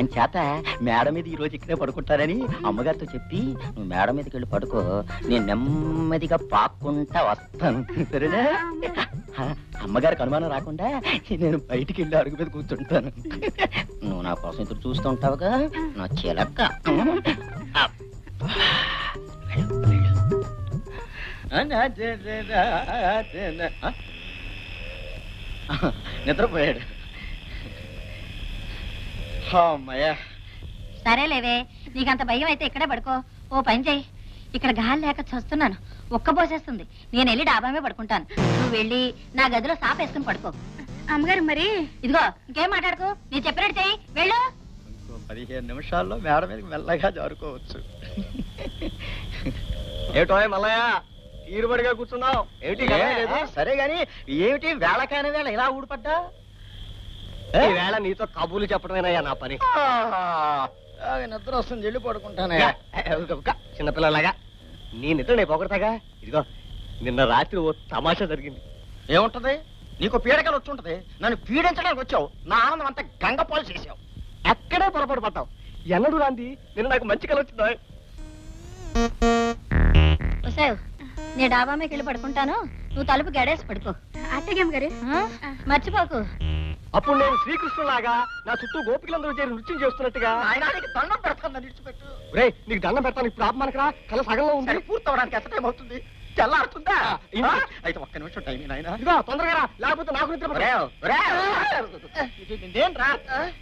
అంచేత మేడ మీద ఈ రోజు ఇక్కడే పడుకుంటారని అమ్మగారితో చెప్పి నువ్వు మేడ మీదకి వెళ్ళి పడుకో. నేను నెమ్మదిగా పాక్కుంటా వస్తాను. సరేనా? అమ్మగారికి అనుమానం రాకుండా నేను బయటికి వెళ్ళి అడుగు మీద కూర్చుంటాను. నువ్వు నా కోసం ఎదురు చూస్తూ ఉంటావుగా? నా చిలక్క నిద్రపోయాడు. సరేలేవే నీకంత భయం అయితే ఇక్కడే పడుకో. ఓ పని చెయ్యి ఇక్కడ గాలి లేక చస్తున్నాను. ఒక్క పోసేస్తుంది. నేను వెళ్ళి డాబా మీద పడుకుంటాను. నువ్వు వెళ్ళి నా గదిలో సాప వేసుకుని పడుకో. అమ్మగారు మరి? ఇదిగో ఇంకేం మాట్లాడుకో? నేను చెప్పినట్టు చెయ్యి వెళ్ళు. పదిహేను నిమిషాల్లో మేడ మీదకి మెల్లగా జారుకోవచ్చు. ఏటో మల్లయ్య తీరుబడిగా కూర్చున్నావు. ఏమిటి సరే గాని ఏమిటి వేళకాని వేళ ఇలా ఊడిపడ్డా? ఏ? వేళ నీతో కబుర్లు చెప్పడమేనయ్యా నా పని. ఆ, నిద్ర వస్తుంది వెళ్ళి పడుకుంటానే. చిన్నపిల్లలాగా నీ నిద్ర నేను పొగడతాగా? ఇదిగో నిన్న రాత్రి ఓ తమాషా జరిగింది. ఏముంటది? నీకు పీడకలు వచ్చి ఉంటది నన్ను పీడించడానికి వచ్చావు. నా ఆనందం అంతా గంగపాలు చేసావు. అక్కడే పొరపాటు పడ్డావు. ఎన్నడు రాంది నిన్న నాకు మంచి కల వచ్చిందా? నేను డాబా మీద వెళ్ళి పడుకుంటాను. నువ్వు తలుపు గడేసి పడుకో. అమ్మగారు. ఆ? మర్చిపోకు. అప్పుడు నేను శ్రీకృష్ణులాగా నా చుట్టూ గోపికలందరూ చేరి నృత్యం చేస్తున్నట్టుగా. ఆయన నీకు దండం పెడతాను నన్ను విడిచిపెట్టు. రే నీకు దండం పెడతాను ఇప్పుడు ఆపమానకరా? కల సగంలో ఉంది. పూర్తవడానికి ఎంత టైం అవుతుంది? తెల్లారుతుందా? అయితే ఒక్క నిమిషం టైం నాయన. ఇదిగో తొందరగా రా, లేకపోతే నాకు నిద్ర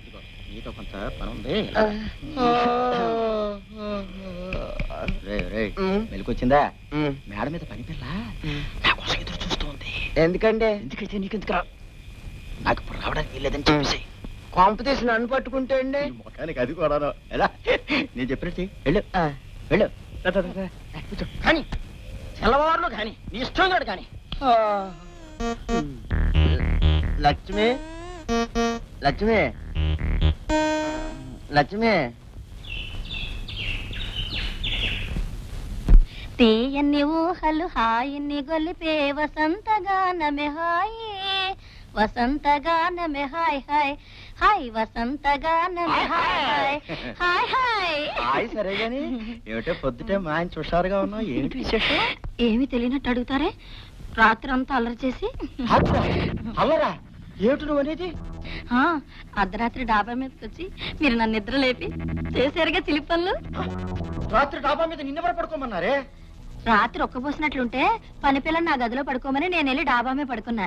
ఇదిగో, నీతో కొంత పని ఉంది. రే. రే మెలికొచ్చిందా మేడ మీద పని పిల్ల నా కోసం ఎదురు చూస్తూ ఉంది ఎందుకంటే ఎందుకైతే నీకెందుకు రా నాకు ఇప్పుడు రావడానికి వీల్లేదని చెప్పేసి. కాంపిటీషన్ నన్ను పట్టుకుంటే అండి. ముఖానికి అది కూడా ఎలా? నేను చెప్పినట్టు. వెళ్ళు. వెళ్ళు. కూర్చో. కానీ తెల్లవారులు కానీ నీ ఇష్టం కూడా కానీ. లక్ష్మి? లక్ష్మి? లక్ష్మి? తీయన్ని ఊహలు హాయిని గొలిపే వసంతగానమే హాయి. వసంతగానమే హాయ్ హాయ్. హాయ్ వసంతగానమే హాయ్ హాయ్ హాయ్. హాయ్. సరే గాని. ఏమిటో పొద్దుటే మా ఆయన హుషారుగా ఉన్నావు. ఏమిటి విశేషం? ఏమి తెలియనట్టు అడుగుతారే? రాత్రి అంతా అల్లరి చేసి. అల్లరా? ఏమిటి నువ్వు అనేది? ఆ, అర్ధరాత్రి డాబా మీదకి వచ్చి మీరు నన్ను నిద్ర లేపి చేశారుగా చిలిపి పనులు రాత్రి డాబా మీద నిన్నెవరు పడుకోమన్నారే? రాత్రి ఒక్కబోసినట్లుంటే పని పిల్లని నా గదిలో పడుకోమని నేను వెళ్ళి డాబా మీద పడుకున్నా.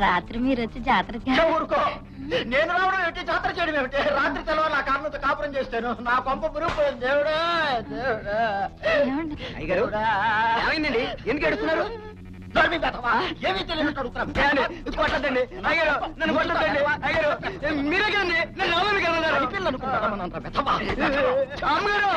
రాత్రి మీరు వచ్చి జాతరకి ఊరుకో. నేను రావడం ఏమిటి జాతర చేయడం ఏమిటి? రాత్రి తెలవాలి నా కారణంతో కాపురం చేస్తాను. నా దేవుడా దేవుడా ఏమైందండి? ఎందుకు ఎడుతున్నారు నోరు మీద పెట్టవా? ఏమీ తెలియనట్టు అడుగుతున్నాను. కొట్టద్దండి. అయ్యారు నన్ను కొట్టద్దండి. అయ్యారు మీరే కదండి? అనుకుంటారా? అమ్మగారు?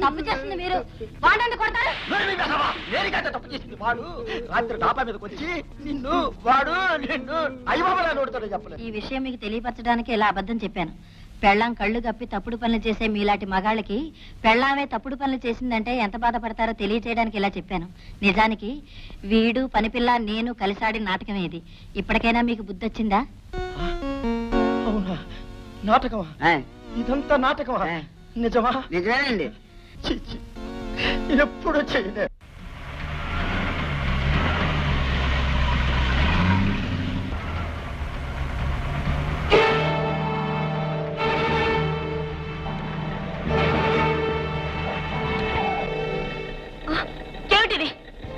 తప్పు చేస్తుంది మీరు. వాడండి కొడతారు తప్పు చేసింది వాడు. రాత్రి డాబా మీదకి వచ్చి నిన్ను వాడు నిన్ను అయ్యబాబలా నోడుతాడు చెప్పలేదు. ఈ విషయం మీకు తెలియపరచడానికి ఇలా అబద్ధం చెప్పాను. పెళ్ళాం కళ్ళు కప్పి తప్పుడు పనులు చేసే మీలాంటి మగాళ్ళకి పెళ్ళామే తప్పుడు పనులు చేసిందంటే ఎంత బాధపడతారో తెలియచేయడానికి ఇలా చెప్పాను. నిజానికి వీడు పనిపిల్ల నేను కలిసాడిన నాటకమే ఇది. ఇప్పటికైనా మీకు బుద్ధి వచ్చిందా? అవునా? నాటకమా? ఇదంతా నాటకమా? నిజమా? నిజమేనండి. ఎప్పుడు చేయలే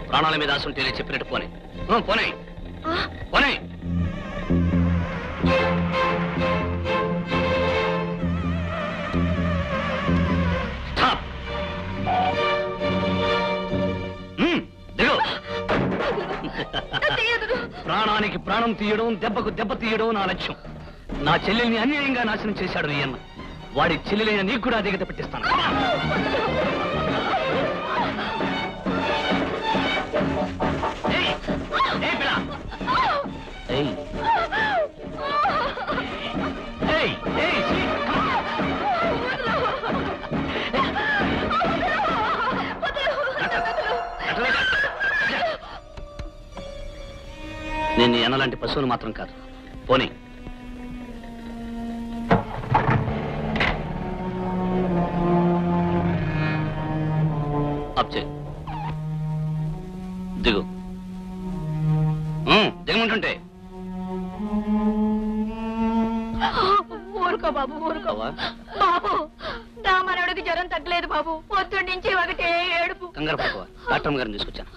ప్రాణాల మీద ఆశ ఉంటే చెప్పినట్టు పోనీ. ఆ, పోనీ. పోనీ. ప్రాణానికి ప్రాణం తీయడం దెబ్బకు దెబ్బ తీయడం నా లక్ష్యం. నా చెల్లెల్ని అన్యాయంగా నాశనం చేశాడు ఈ వాడి చెల్లెలైన నీకు కూడా అధిగత పెట్టిస్తాను. మనలాంటి పశువులు మాత్రం కాదు. పోనీ. అప్చే దిగు. ఊరుకో బాబు బాబు నా మనవడికి జ్వరం తగ్గలేదు బాబు. పొద్దున్నుంచి ఒకటే ఏడుపు. కంగారు బాబు డాక్టర్ గారిని తీసుకొచ్చాను.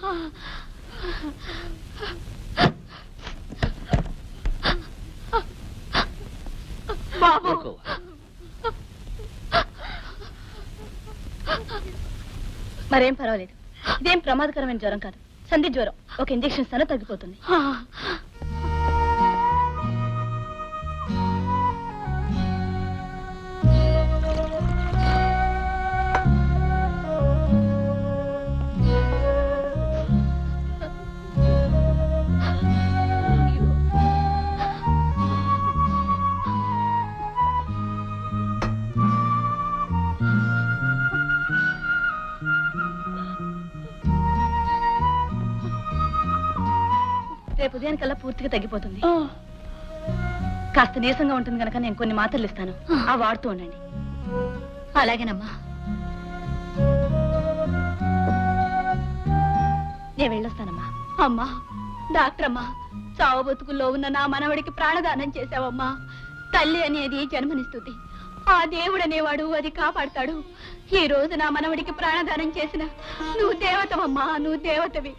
బాబు. మరేం పర్వాలేదు. ఇదేం ప్రమాదకరమైన జ్వరం కాదు. సంధి జ్వరం. ఒక ఇంజెక్షన్ ఇస్తానో తగ్గిపోతుంది. రేపు ఉదయానికల్లా పూర్తిగా తగ్గిపోతుంది. కాస్త నీరసంగా ఉంటుంది కనుక నేను కొన్ని మాత్రలు ఇస్తాను. ఆ. వాడుతూ ఉండండి. అలాగేనమ్మా. నేను వెళ్ళొస్తానమ్మా. అమ్మా డాక్టర్ అమ్మా చావు బతుకుల్లో ఉన్న నా మనవడికి ప్రాణదానం చేశావమ్మా. తల్లి అనేది జన్మనిస్తుంది. ఆ దేవుడు అనేవాడు అది కాపాడతాడు. ఈ రోజు నా మనవడికి ప్రాణదానం చేసిన నువ్వు దేవతవమ్మా నువ్వు దేవతవి.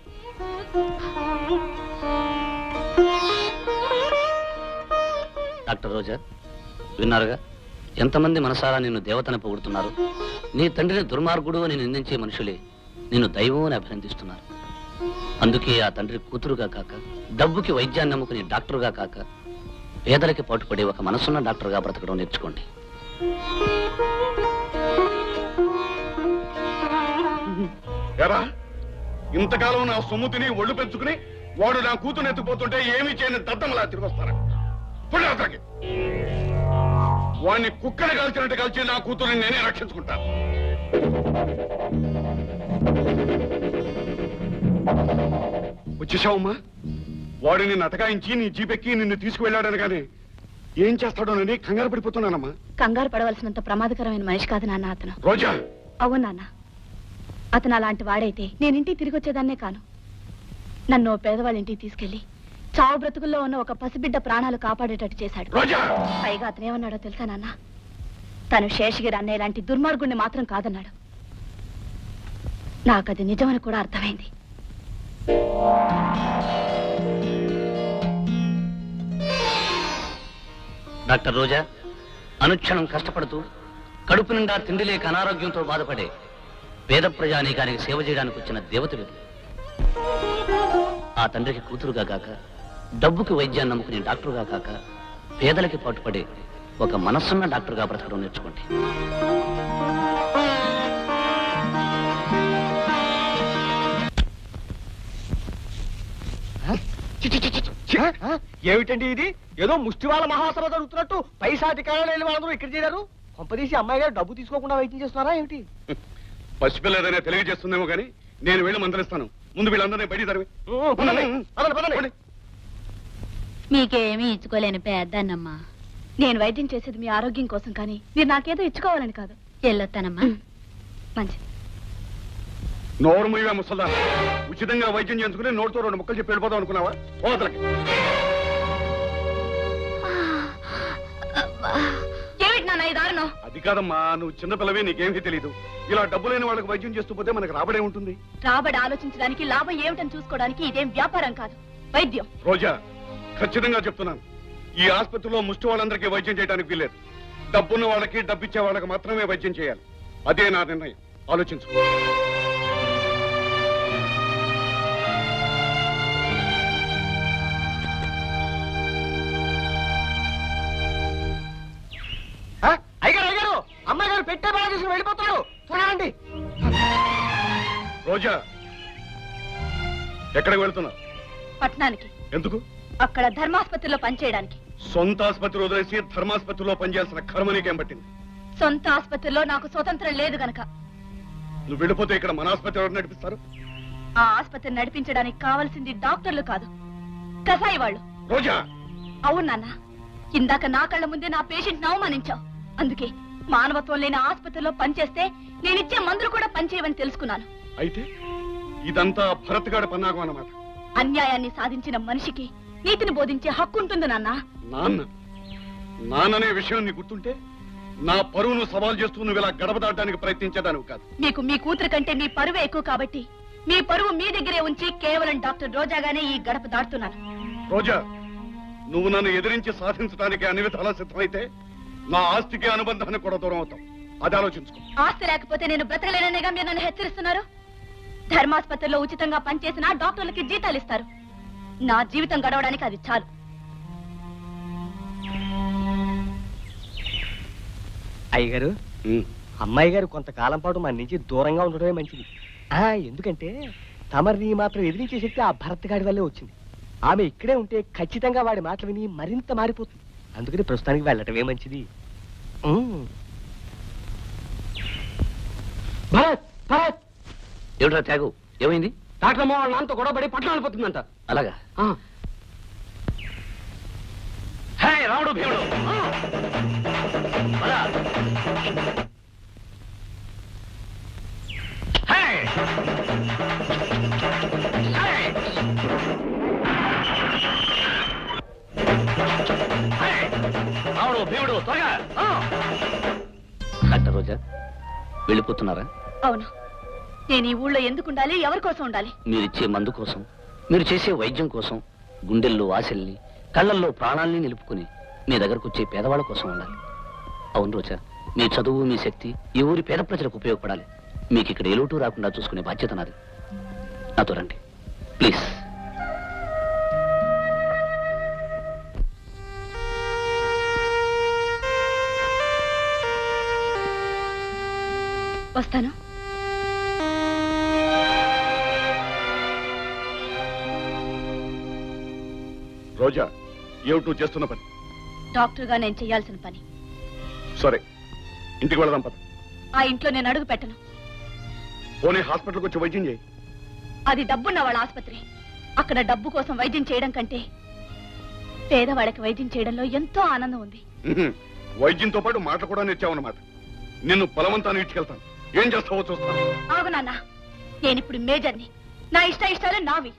డాక్టర్ రోజా విన్నారుగా? ఎంతమంది మనసారా నిన్ను దేవతని పొగుడుతున్నారు? నీ తండ్రిని దుర్మార్గుడు అని నిందించే మనుషులే నిన్ను దైవం అని అభినందిస్తున్నారు. అందుకే ఆ తండ్రి కూతురుగా కాక డబ్బుకి వైద్యాన్ని నమ్ముకునే డాక్టరుగా కాక పేదలకి పాటుపడే ఒక మనసున్న డాక్టర్గా బ్రతకడం నేర్చుకోండి. ఎరా ఇంతకాలం నా సొమ్ము తిని ఒళ్ళు పెంచుకుని వాడు నా కూతురు ఎత్తుకుపోతుంటే ఏమీ చేయని దద్దమలా తిరిగి వస్తారా అతనికి వాడిని కుక్కని కాల్చినట్టు కాల్చి నా కూతురుని నేనే రక్షించుకుంటా. వచ్చేసావమ్మా? వాడిని నటకాయించి నీ జీపెక్కి నిన్ను తీసుకువెళ్ళాడని కానీ ఏం చేస్తాడోనని కంగారు పడిపోతున్నానమ్మా. కంగారు పడవలసినంత ప్రమాదకరమైన మనిషి కాదు నాన్న అతను. రోజా! అవును నాన్న. అతను అలాంటి వాడైతే నేను ఇంటికి తిరిగి వచ్చేదాన్నే కాను. నన్ను పేదవాళ్ళ ఇంటికి తీసుకెళ్ళి చావు బ్రతుకుల్లో ఉన్న ఒక పసిబిడ్డ ప్రాణాలు కాపాడేటట్టు చేశాడు. రోజా! పైగా అతను ఏమన్నాడో తెలుసా నాన్న? తను శేషగిరి అన్నయ్య లాంటి దుర్మార్గుణ్ణి మాత్రం కాదన్నాడు. నాకది నిజమని కూడా అర్థమైంది. డాక్టర్ రోజా అనుక్షణం కష్టపడుతూ కడుపు నిండా తిండి లేక అనారోగ్యంతో బాధపడే పేద ప్రజానీకానికి సేవ చేయడానికి వచ్చిన దేవతలు ఆ తండ్రికి కూతురుగా కాక డబ్బుకి వైద్యాన్ని నమ్ముకునే డాక్టరుగా కాక పేదలకి పాటుపడే ఒక మనస్సున్న డాక్టర్గా బ్రతకడం నేర్చుకోండి. ఏమిటండి ఇది? ఏదో ముష్టివాళ్ళ మహాసభ జరుగుతున్నట్టు పైసాటి కారణాలు వాళ్ళందరూ ఇక్కడ చేరారు? కొంపదీసి అమ్మాయి గారు డబ్బు తీసుకోకుండా వైద్యం చేస్తున్నారా ఏమిటి? పసిపిల్లదనే తెలియజేస్తుందేమో కానీ నేను వెళ్ళి మందలిస్తాను. ముందు వీళ్ళందరినీ బయట తరివి. మీకేమీ ఇచ్చుకోలేని పెద్దన్నమ్మా. నేను వైద్యం చేసేది మీ ఆరోగ్యం కోసం కానీ మీరు నాకేదో ఇచ్చుకోవాలని కాదు. వెళ్ళొస్తానమ్మా. మంచిది. నోరు ముయ్యవే ముసల్దా ఉచితంగా వైద్యం చేయించుకుని నోటితో రెండు ముక్కలు చెప్పి వెళ్ళిపోదాం అనుకున్నావా? దారుణం అది కాదమ్మా నువ్వు చిన్నపిల్లవే నీకేమీ తెలియదు ఇలా డబ్బు లేని వాళ్ళకి వైద్యం చేస్తూ పోతే మనకు రాబడే ఉంటుంది. రాబడి ఆలోచించడానికి లాభం ఏమిటని చూసుకోవడానికి ఇదేం వ్యాపారం కాదు. వైద్యం. రోజా ఖచ్చితంగా చెప్తున్నాను. ఈ ఆసుపత్రిలో ముష్టి వాళ్ళందరికీ వైద్యం చేయడానికి వీల్లేదు. డబ్బున్న వాళ్ళకి డబ్బిచ్చే వాళ్ళకి మాత్రమే వైద్యం చేయాలి. అదే నా నిర్ణయం. ఆలోచించు. అయ్యగారు అమ్మాయి గారు పెట్టే బాగా తీసుకుని వెళ్ళిపోతున్నాడు చూడండి రోజా ఎక్కడికి వెళ్తున్నావు? పట్టణానికి. ఎందుకు? అక్కడ ధర్మాసుపత్రిలో పనిచేయడానికి. సొంత ఆసుపత్రి వదిలేసి ధర్మాసుపత్రిలో పనిచేయాల్సిన కర్మ నీకేం పట్టింది? సొంత ఆసుపత్రిలో నాకు స్వతంత్రం లేదు గనక. నువ్వు వెళ్ళిపోతే ఇక్కడ మన ఆసుపత్రి ఎవరు నడిపిస్తారు? ఆ ఆసుపత్రి నడిపించడానికి కావలసింది డాక్టర్లు కాదు కసాయి వాళ్ళు. రోజా! అవును నాన్న. ఇందాక నా కళ్ళ ముందే నా పేషెంట్ అవమానించావు. అందుకే మానవత్వం లేని ఆసుపత్రిలో పనిచేస్తే నేనిచ్చే మందులు కూడా పనిచేయవని తెలుసుకున్నాను. అయితే ఇదంతా భరత్గాడి పన్నాగం అన్నమాట. అన్యాయాన్ని సాధించిన మనిషికి నీతిని బోధించే హక్కు ఉంటుంది నాన్న. నాన్న నాన్ననే విషయం నీ గుర్తుంటే నా పరువును సవాల్ చేస్తూ నువ్వు ఇలా గడప దాటడానికి ప్రయత్నించేదానివి కాదు. మీకు మీ కూతురు కంటే మీ పరువే ఎక్కువ కాబట్టి మీ పరువు మీ దగ్గరే ఉంచి కేవలం డాక్టర్ రోజాగానే ఈ గడప దాటుతున్నాను. రోజా నువ్వు నన్ను ఎదిరించి సాధించడానికి అన్ని విధాలా సిద్ధమైతే నా ఆస్తికి అనుబంధానికి కూడా దూరం అవుతాం. అది ఆలోచించుకో. ఆస్తి లేకపోతే నేను బ్రతకలేననేగా మీరు నన్ను హెచ్చరిస్తున్నారు? ధర్మాసుపత్రిలో ఉచితంగా పనిచేసిన డాక్టర్లకి జీతాలు ఇస్తారు. నా జీవితం గడవడానికి అది చాలు. అయ్యగారు అమ్మాయి గారు కొంతకాలం పాటు మన నుంచి దూరంగా ఉండడమే మంచిది. ఆ ఎందుకంటే తమరిని మాత్రం ఎదిరించే శక్తి ఆ భరత్ గాడి వల్లే వచ్చింది. ఆమె ఇక్కడే ఉంటే ఖచ్చితంగా వాడి మాటలు విని మరింత మారిపోతుంది. అందుకని ప్రస్తుతానికి వెళ్ళటమే మంచిది. భరత్ భరత్. ఏమిట్రా త్యాగు? ఏమైంది? డాక్టర్ అమ్మ వాళ్ళ నాన్నతో గొడవపడి పట్టణం వెళ్ళిపోతుందంట. అలాగా. హే రాముడు భీముడు! హే! రాముడు భీముడు త్వరగా! డాక్టర్ రోజా వెళ్ళిపోతున్నారా అవును. నేను ఈ ఊళ్ళో ఎందుకు ఉండాలి? ఎవరి కోసం ఉండాలి? మీరిచ్చే మందు కోసం మీరు చేసే వైద్యం కోసం గుండెల్లో ఆశల్ని కళ్ళల్లో ప్రాణాల్ని నిలుపుకుని మీ దగ్గరకు వచ్చే పేదవాళ్ళ కోసం ఉండాలి. అవును రోజా మీ చదువు మీ శక్తి ఈ ఊరి పేద ప్రజలకు ఉపయోగపడాలి. మీకు ఇక్కడ ఎలుటు రాకుండా చూసుకునే బాధ్యత నాది. నాతో రండి. ప్లీజ్. వస్తాను. రోజా ఏమిటి నువ్వు చేస్తున్న పని? డాక్టర్గా నేను చేయాల్సిన పని. సరే ఇంటికి వెళదాం పద. ఆ ఇంట్లో నేను అడుగు పెట్టను. పోనీ హాస్పిటల్కి వచ్చి వైద్యం చేయి. అది డబ్బున్న వాళ్ళ ఆసుపత్రి. అక్కడ డబ్బు కోసం వైద్యం చేయడం కంటే పేదవాళ్ళకి వైద్యం చేయడంలో ఎంతో ఆనందం ఉంది. వైద్యంతో పాటు మాట కూడా నేర్చావన్నమాట. నిన్ను బలవంతాన్ని ఇచ్చుకెళ్తాను. ఏం చేస్తావో చూస్తాను ఆగు నాన్న నేనిప్పుడు మేజర్ని. నా ఇష్ట ఇష్టాలు నావి.